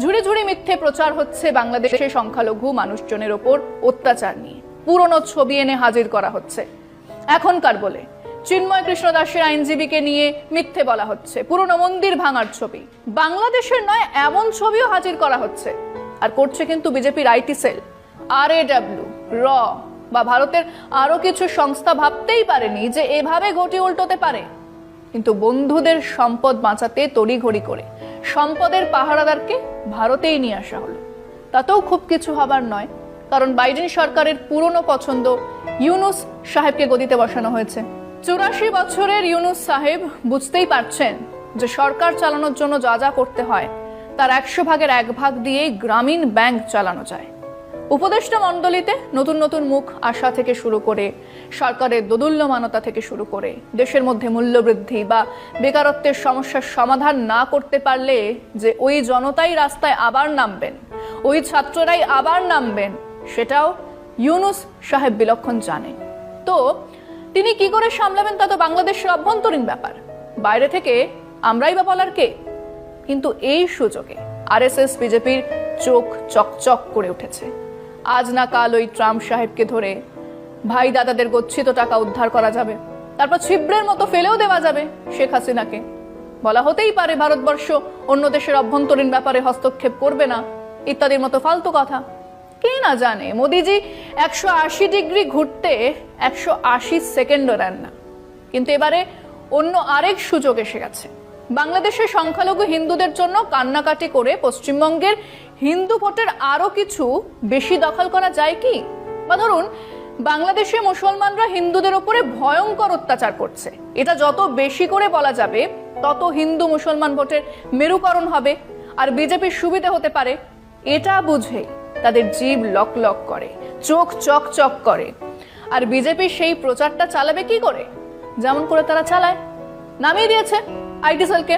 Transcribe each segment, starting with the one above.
ঝুড়ি ঝুড়ি মিথ্যে প্রচার হচ্ছে বাংলাদেশের সংখ্যালঘু মানুষজনের ওপর অত্যাচার নিয়ে। পুরনো ছবি এনে হাজির করা হচ্ছে। এখনকার বলে, চিন্ময় কৃষ্ণ দাসের আইনজীবীকে নিয়ে মিথ্যে বলা হচ্ছে। পুরনো মন্দির ভাঙার ছবি। বাংলাদেশের নয়, এমন ছবিও হাজির করা হচ্ছে। আর করছে কিন্তু বিজেপির IT cell R A W র, বা ভারতের আরও কিছু সংস্থা ভাবতেই পারেনি যে এভাবে ঘটি উল্টোতে পারে। কিন্তু বন্ধুদের সম্পদ বাঁচাতে তড়িঘড়ি করে। সম্পদের পাহারাদারকে ভারতেই নিয়ে আসা হলো। তাতেও খুব কিছু হবার নয়, কারণ বাইডেন সরকারের পুরনো পছন্দ ইউনুস সাহেবকে গদিতে বসানো হয়েছে। চুরাশি বছরের ইউনুস সাহেব বুঝতেই পারছেন যে সরকার চালানোর জন্য যা যা করতে হয়, তার একশো ভাগের এক ভাগ দিয়েই গ্রামীণ ব্যাংক চালানো যায়। উপদেষ্টা মণ্ডলীতে নতুন নতুন মুখ আসা থেকে শুরু করে, সরকারের দোদুল্যমানতা থেকে শুরু করে, দেশের মধ্যে মূল্যবৃদ্ধি বা বেকারত্বের সমস্যার সমাধান না করতে পারলে যে ওই জনতাই রাস্তায় আবার নামবেন, ওই ছাত্ররাই আবার নামবেন, সেটাও ইউনুস সাহেব বিলক্ষণ জানে। তো তিনি কি করে সামলাবেন তা তো বাংলাদেশের অভ্যন্তরীণ ব্যাপার। বাইরে থেকে আমরাই বা বলার কে? কিন্তু এই সুযোগে আরএসএস, বিজেপির চোখ চকচক করে উঠেছে। আজ না কাল ওই ট্রাম্প সাহেবকে ধরে ভাই দাদাদের গচ্ছিত টাকা উদ্ধার করা যাবে। তারপর ছিদ্রের মতো ফেলেও দেওয়া যাবে শেখ হাসিনাকে। বলা হতেই পারে ভারতবর্ষ অন্য দেশের অভ্যন্তরীণ ব্যাপারে হস্তক্ষেপ করবে না, ইত্যাদির মতো ফালতু কথা। কে না জানে, মোদিজি একশো আশি ডিগ্রি ঘুরতে একশো আশি সেকেন্ডও দেন না। কিন্তু এবারে অন্য আরেক সুযোগ এসে গেছে। বাংলাদেশের সংখ্যালঘু হিন্দুদের জন্য কান্নাকাটি করে পশ্চিমবঙ্গের হিন্দু ভোটের আরও কিছু বেশি দখল করা যায় কি? বা ধরুন, বাংলাদেশে মুসলমানরা হিন্দুদের উপরে ভয়ঙ্কর অত্যাচার করছে। এটা যত বেশি করে বলা যাবে, তত হিন্দু মুসলমান ভোটের মেরুকরণ হবে, আর বিজেপির সুবিধা হতে পারে। এটা বুঝে তাদের জীব লক লক করে, চোখ চক চক করে। আর বিজেপি সেই প্রচারটা চালাবে কি করে? যেমন করে তারা চালায়। নামিয়ে দিয়েছে। আইটি সেলকে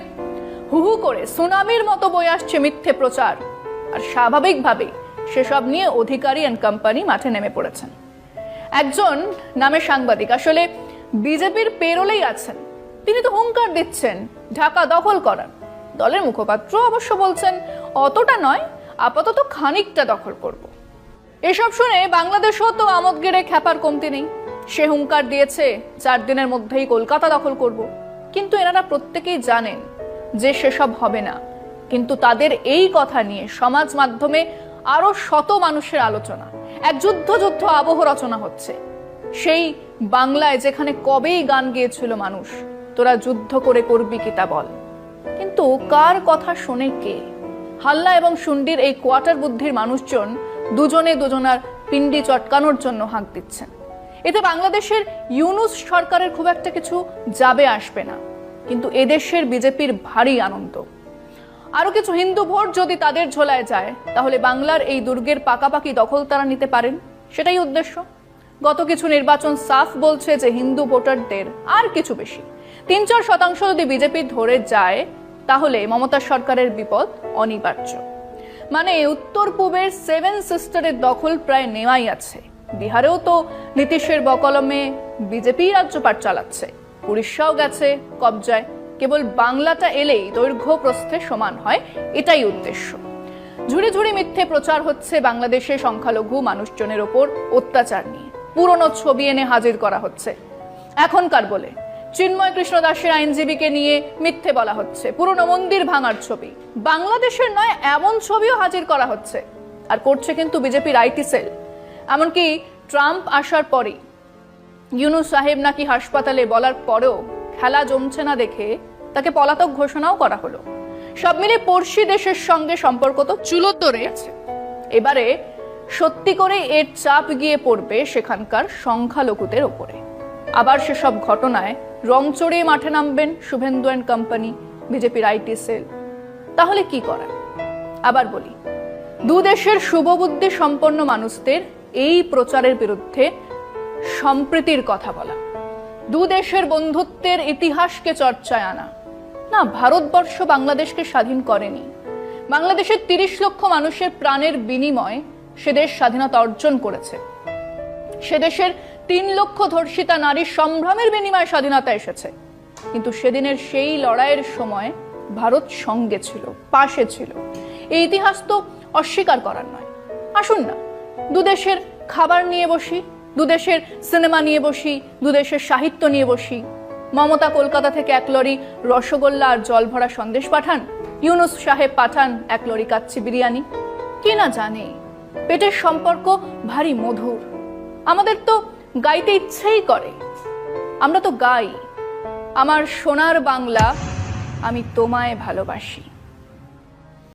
হু হু করে সুনামির মতো বই আসছে মিথ্যে প্রচার। আর স্বাভাবিকভাবেই সেসব নিয়ে অধিকারী অ্যান্ড কোম্পানি মাঠে নেমে পড়েছেন। একজন নামে সাংবাদিক, আসলে বিজেপির পেরোলেই আছেন। তিনি তো হুঙ্কার দিচ্ছেন, ঢাকা দখল করার। দলের মুখপাত্র অবশ্য বলছেন, অতটা নয়, আপাতত খানিকটা দখল করব। এসব শুনে বাংলাদেশও তো আমোদ গেড়ে খ্যাপার কমতি নেই। সে হুঙ্কার দিয়েছে, চার দিনের মধ্যেই কলকাতা দখল করব। কিন্তু এনারা প্রত্যেকেই জানেন যে সেসব হবে না। কিন্তু তাদের এই কথা নিয়ে সমাজ মাধ্যমে আরও শত মানুষের আলোচনা, এক যুদ্ধ যুদ্ধ আবহ রচনা হচ্ছে। সেই বাংলায় যেখানে কবেই গান গেয়েছিল মানুষ, তোরা যুদ্ধ করে করবি কি তা বল। কিন্তু কার কথা শোনে কে? হাল্লা এবং সুন্ডির এই কোয়ার্টার বুদ্ধির মানুষজন দুজনে দুজনার পিণ্ডি চটকানোর জন্য হাঁক দিচ্ছেন। এতে বাংলাদেশের ইউনুস সরকারের খুব একটা কিছু যাবে আসবে না। কিন্তু এদেশের বিজেপির ভারী আনন্দ। আরও কিছু হিন্দু ভোট যদি তাদের ঝোলায় যায়, তাহলে বাংলার এই দুর্গের পাকাপাকি দখল তারা নিতে পারেন? সেটাই উদ্দেশ্য। গত কিছু নির্বাচন সাফ বলছে যে হিন্দু ভোটারদের আর কিছু বেশি। তিন চার শতাংশ যদি বিজেপি ধরে যায়, তাহলে মমতা সরকারের বিপদ অনিবার্য। মানে উত্তর পূবের সেভেন সিস্টারের দখল প্রায় নেওয়াই আছে। বিহারেও তো নীতিশের বকলমে বিজেপি রাজ্যপাট চালাচ্ছে। উড়িষ্যাও গেছে কবজায় কেবল বাংলাটা এলেই দৈর্ঘ্য প্রস্থে সমান হয়, এটাই উদ্দেশ্য। ঝুড়ি ঝুড়ি মিথ্যে প্রচার হচ্ছে বাংলাদেশে সংখ্যালঘু মানুষজনের ওপর অত্যাচার নিয়ে। পুরনো ছবি এনে হাজির করা হচ্ছে। এখনকার বলে, চিন্ময় কৃষ্ণ দাসের আইনজীবীকে নিয়ে মিথ্যে বলা হচ্ছে। পুরনো মন্দির ভাঙার ছবি। বাংলাদেশের নয়, এমন ছবিও হাজির করা হচ্ছে। আর করছে কিন্তু বিজেপির আইটি সেল। এমনকি ট্রাম্প আসার পরেই ইউনুস সাহেব নাকি হাসপাতালে বলার পরেও খেলা জমছে না দেখে তাকে পলাতক ঘোষণাও করা হলো। সব মিলে পড়শি দেশের সঙ্গে সম্পর্ক তো চুলোত্তরে আছে। এবারে সত্যি করে এর চাপ গিয়ে পড়বে সেখানকার সংখ্যালঘুদের ওপরে। আবার সেসব ঘটনায় রং চড়িয়ে মাঠে নামবেন শুভেন্দু অ্যান্ড কোম্পানি, বিজেপির আইটি সেল। তাহলে কি করা আবার বলি দু দেশের শুভবুদ্ধি সম্পন্ন মানুষদের এই প্রচারের বিরুদ্ধে সম্প্রীতির কথা বলা। দু দেশের বন্ধুত্বের ইতিহাসকে চর্চায় আনা। না, ভারতবর্ষ বাংলাদেশকে স্বাধীন করেনি। বাংলাদেশের তিরিশ লক্ষ মানুষের প্রাণের বিনিময় সে দেশ স্বাধীনতা অর্জন করেছে। সে দেশের তিন লক্ষ ধর্ষিতা নারীর সম্ভ্রমের বিনিময়ে স্বাধীনতা এসেছে। কিন্তু সেদিনের সেই লড়াইয়ের সময় ভারত সঙ্গে ছিল, পাশে ছিল। এই ইতিহাস তো অস্বীকার করার নয়। আসুন না দুদেশের খাবার নিয়ে বসি। দুদেশের সিনেমা নিয়ে বসি, দুদেশের সাহিত্য নিয়ে বসি। মমতা কলকাতা থেকে এক লরি রসগোল্লা আর জল ভরা সন্দেশ পাঠান, ইউনুস সাহেব পাঠান এক লরি কাচ্ছি বিরিয়ানি। কি না জানে, পেটের সম্পর্ক ভারী মধুর। আমাদের তো গাইতে ইচ্ছেই করে। আমরা তো গাই। আমার সোনার বাংলা আমি তোমায় ভালোবাসি।